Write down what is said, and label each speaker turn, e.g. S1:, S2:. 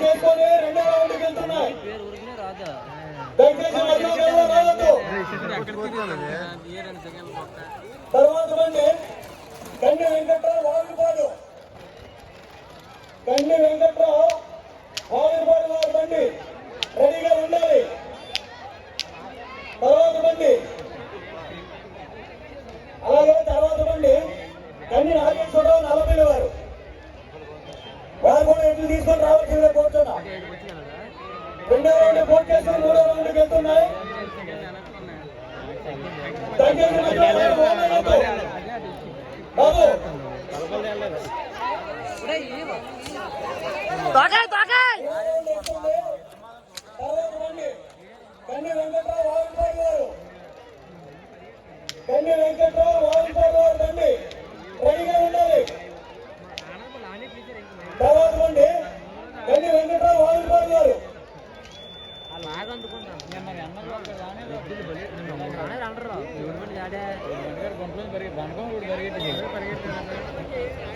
S1: చేసుకొని రెండో రౌండ్కి వెళ్తున్నా. తర్వాత మంది కన్య వెంకట్రావు వాగుపాడు కన్య వెంకట్రావు వాగుపాడు వారి బండి రెడీగా ఉండాలి. తర్వాత బండి అలాగే తర్వాత బండి కన్య నాగేశ్వరరావు నలభై వారు. వారు కూడా ఎట్లు తీసుకొని రావాల్సిందే కోరుతున్నా రెండో రౌండ్ కోర్టు చేసుకుని మూడో రౌండ్కి వెళ్తున్నాయి.
S2: తోకాయ్ తోకాయ్
S1: కన్ని వెంకట్రావు వాగుపాడు గారు కన్ని వెంకట్రావు వాగుపాడు గారు రండి రెడీగా ఉండాలి తర్వాత రండి కన్ను వెంకట్రావు వాగుపాడు గారు స్టాప్